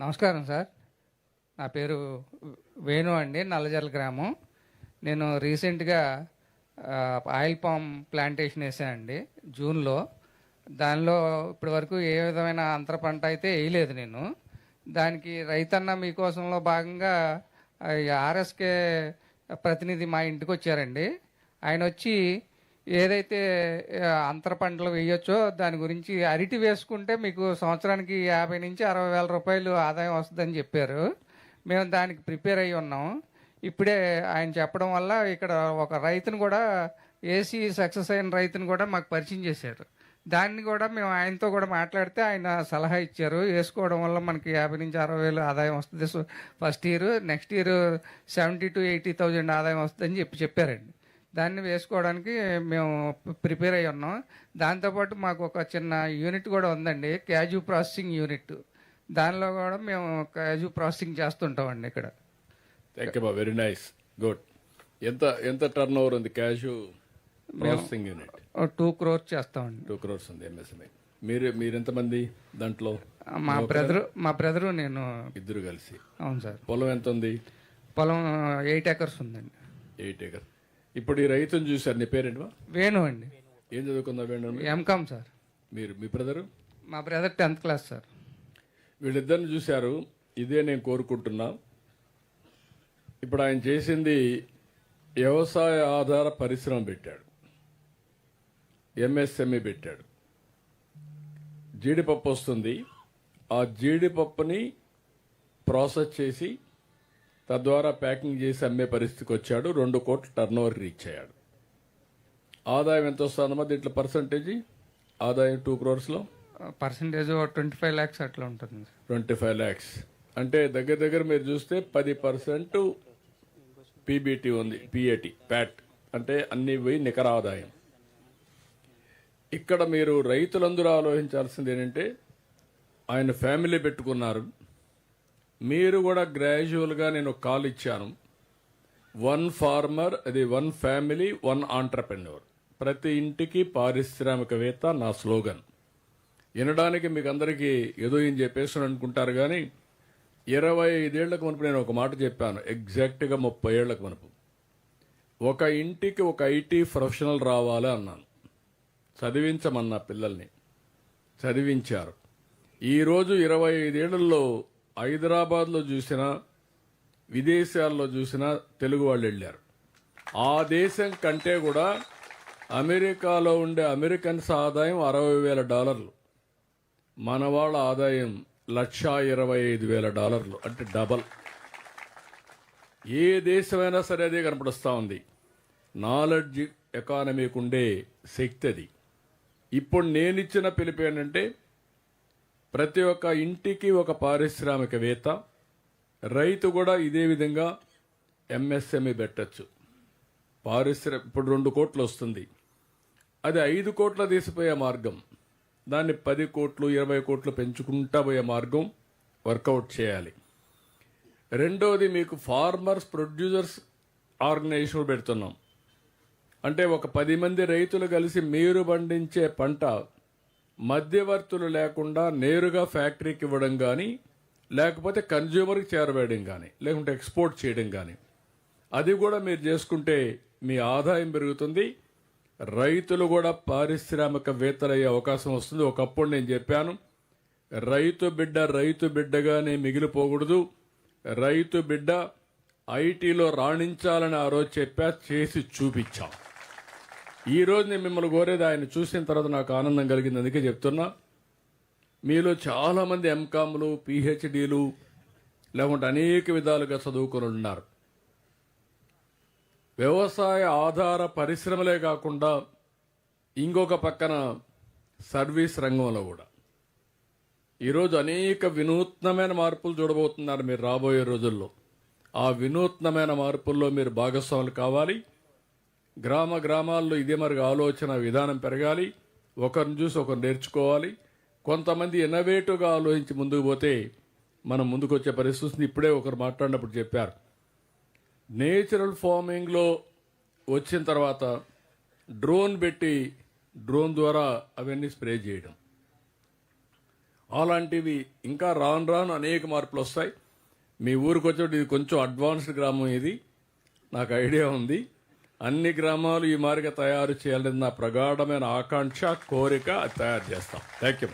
నమస్కారం సార్. నా పేరు వేణు అండి నల్లజర్ల గ్రామం. నేను రీసెంట్గా ఆయిల్ పామ్ ప్లాంటేషన్ వేసానండి జూన్లో. దానిలో ఇప్పటి వరకు ఏ విధమైన అంతర పంట అయితే వేయలేదు నేను. దానికి రైతన్న మీకోసంలో భాగంగా ఆర్ఎస్కే ప్రతినిధి మా ఇంటికి వచ్చారండి ఆయన వచ్చి ఏదైతే అంతర పంటలు వేయొచ్చో దాని గురించి అరటి వేసుకుంటే మీకు సంవత్సరానికి యాభై నుంచి అరవై వేల రూపాయలు ఆదాయం వస్తుందని చెప్పారు. మేము దానికి ప్రిపేర్ అయ్యి ఉన్నాం. ఇప్పుడే ఆయన చెప్పడం వల్ల ఇక్కడ ఒక రైతును కూడా ఏసీ సక్సెస్ అయిన రైతును కూడా మాకు పరిచయం చేశారు. దాన్ని కూడా మేము ఆయనతో కూడా మాట్లాడితే ఆయన సలహా ఇచ్చారు. వేసుకోవడం వల్ల మనకి యాభై నుంచి అరవై వేలు ఆదాయం వస్తుంది. So first year next year seventy to eighty thousand ఆదాయం వస్తుందని చెప్పి చెప్పారండి. దాన్ని వేసుకోవడానికి మేము ప్రిపేర్ అయ్యి ఉన్నాం. దాంతోపాటు మాకు ఒక చిన్న యూనిట్ కూడా ఉందండి క్యాజు ప్రాసెసింగ్ యూనిట్. దానిలో కూడా మేము క్యాజు ప్రాసెసింగ్ చేస్తుంటామండి ఇక్కడ. Thank you very nice good ఎంత ఎంత టర్న్ ఓవర్ ఉంది cash processing unit? Two crores చేస్తామండి. టూ క్రోర్స్ ఉంది ఎంఎస్ఎంఐ మీరు మీరు ఎంతమంది దాంట్లో? మా బ్రదరు మా బ్రదరు నేను. ఇద్దరు కలిసి. అవును సార్. పొలం ఎంత ఉంది? పొలం ఎయిట్ ఎకర్స్ ఉందండి. ఎయిట్ ఏకర్ ఇప్పుడు ఈ రైతుని చూశారు నీ పేరేంటి వేణు అండి. ఏం చదువుకుందా వేణు ఎంకామ్ సార్. మీరు మీ బ్రదరు? మా బ్రదర్ టెన్త్ క్లాస్ సార్. వీళ్ళిద్దరిని చూశారు ఇదే నేను కోరుకుంటున్నా. ఇప్పుడు ఆయన చేసింది వ్యవసాయ ఆధార పరిశ్రమ పెట్టాడు. ఎంఎస్ఎంఈ పెట్టాడు. జీడిపప్పు వస్తుంది. ఆ జీడిపప్పుని ప్రాసెస్ చేసి తద్వారా ప్యాకింగ్ చేసి అమ్మే పరిస్థితికి వచ్చాడు. రెండు కోట్ల టర్న్ ఓవర్ రీచ్ అయ్యాడు. ఆదాయం ఎంత వస్తుందమ్మా దీంట్లో పర్సంటేజ్ ఆదాయం టూ క్రోర్స్లో పర్సంటేజ్ ట్వంటీ ఫైవ్ ల్యాక్స్ అట్లా ఉంటుంది. ట్వంటీ ఫైవ్ ల్యాక్స్ అంటే దగ్గర దగ్గర మీరు చూస్తే పది పర్సెంట్ పీబీటీ ఉంది. పిఏటి ప్యాట్ అంటే అన్ని పోయి నికర ఆదాయం. ఇక్కడ మీరు రైతులందరూ ఆలోచించాల్సింది ఏంటంటే ఆయన ఫ్యామిలీ పెట్టుకున్నారు. మీరు కూడా గ్రాడ్యువల్గా నేను కాల్ ఇచ్చాను. వన్ ఫార్మర్ అది వన్ ఫ్యామిలీ వన్ ఆంటర్ప్రెన్యూర్ ప్రతి ఇంటికి పారిశ్రామికవేత్త నా స్లోగన్ వినడానికి మీకు అందరికీ ఏదో ఏం చెప్పేస్తాను అనుకుంటారు కానీ ఇరవై ఐదేళ్ళకు మునుపు నేను ఒక మాట చెప్పాను. ఎగ్జాక్ట్గా ముప్పై ఏళ్ళకు మునుపు. ఒక ఇంటికి ఒక ఐటీ ప్రొఫెషనల్ రావాలి అన్నాను. చదివించమన్నా పిల్లల్ని. చదివించారు. ఈరోజు ఇరవై ఐదేళ్ళలో హైదరాబాద్లో చూసినా విదేశాల్లో చూసినా తెలుగు వాళ్ళు వెళ్ళారు. ఆ దేశం కంటే కూడా అమెరికాలో ఉండే అమెరికన్స్ ఆదాయం అరవై వేల డాలర్లు. మన వాళ్ళ ఆదాయం లక్షా ఇరవై ఐదు వేల డాలర్లు అంటే డబల్. ఏ దేశమైనా సరే అదే కనపడుస్తూ ఉంది. నాలెడ్జ్ ఎకానమీకి ఉండే శక్తి అది. ఇప్పుడు నేనిచ్చిన పిలుపు ఏంటంటే ప్రతి ఒక్క ఇంటికి ఒక పారిశ్రామికవేత్త రైతు కూడా ఇదే విధంగా ఎంఎస్ఎంఈ పెట్టచ్చు. పారిశ్రామిక ఇప్పుడు రెండు కోట్లు వస్తుంది. అది ఐదు కోట్ల తీసిపోయే మార్గం. దాన్ని పది కోట్లు ఇరవై కోట్లు పెంచుకుంటా పోయే మార్గం వర్కౌట్ చేయాలి. రెండోది మీకు ఫార్మర్స్ ప్రొడ్యూసర్స్ ఆర్గనైజేషన్ పెడుతున్నాం. అంటే ఒక పది మంది రైతులు కలిసి మీరు పండించే పంట మధ్యవర్తులు లేకుండా నేరుగా ఫ్యాక్టరీకి ఇవ్వడం కానీ లేకపోతే కన్జ్యూమర్కి చేరవేయడం కానీ లేకుంటే ఎక్స్పోర్ట్ చేయడం కానీ అది కూడా మీరు చేసుకుంటే మీ ఆదాయం పెరుగుతుంది. రైతులు కూడా పారిశ్రామికవేత్తలయ్యే అవకాశం వస్తుంది. ఒకప్పుడు నేను చెప్పాను రైతు బిడ్డ రైతు బిడ్డగానే మిగిలిపోకూడదు. రైతు బిడ్డ ఐటీలో రాణించాలని ఆ రోజు చెప్పా చేసి చూపించాం. ఈ రోజు నేను మిమ్మల్ని కోరేది ఆయన చూసిన తర్వాత నాకు ఆనందం కలిగింది. అందుకే చెప్తున్నా. మీలో చాలా మంది ఎంకామ్లు పిహెచ్డీలు లేకుంటే అనేక విధాలుగా చదువుకొని ఉన్నారు. వ్యవసాయ ఆధార పరిశ్రమలే కాకుండా ఇంకొక పక్కన సర్వీస్ రంగంలో కూడా. ఈరోజు అనేక వినూత్నమైన మార్పులు చూడబోతున్నారు మీరు రాబోయే రోజుల్లో. ఆ వినూత్నమైన మార్పుల్లో మీరు భాగస్వాములు కావాలి. గ్రామ గ్రామాల్లో ఇదే మరి ఆలోచన విధానం పెరగాలి. ఒకరిని చూసి ఒకరు నేర్చుకోవాలి. కొంతమంది ఇన్నోవేటివ్గా ఆలోచించి ముందుకు పోతే మనం ముందుకు వచ్చే పరిస్థితి ఇప్పుడే ఒకరు మాట్లాడినప్పుడు చెప్పారు. నేచురల్ ఫార్మింగ్లో వచ్చిన తర్వాత డ్రోన్ పెట్టి డ్రోన్ ద్వారా అవన్నీ స్ప్రే చేయడం. అలాంటివి ఇంకా రాను రాను అనేక మార్పులు వస్తాయి. మీ ఊరికి వచ్చేటప్పుడు ఇది కొంచెం అడ్వాన్స్డ్ గ్రామం ఇది. నాకు ఐడియా ఉంది. అన్ని గ్రామాలు ఈ మారిగా తయారు చేయాలని నా ప్రగాఢమైన ఆకాంక్ష కోరిక తయారు చేస్తాం. Thank you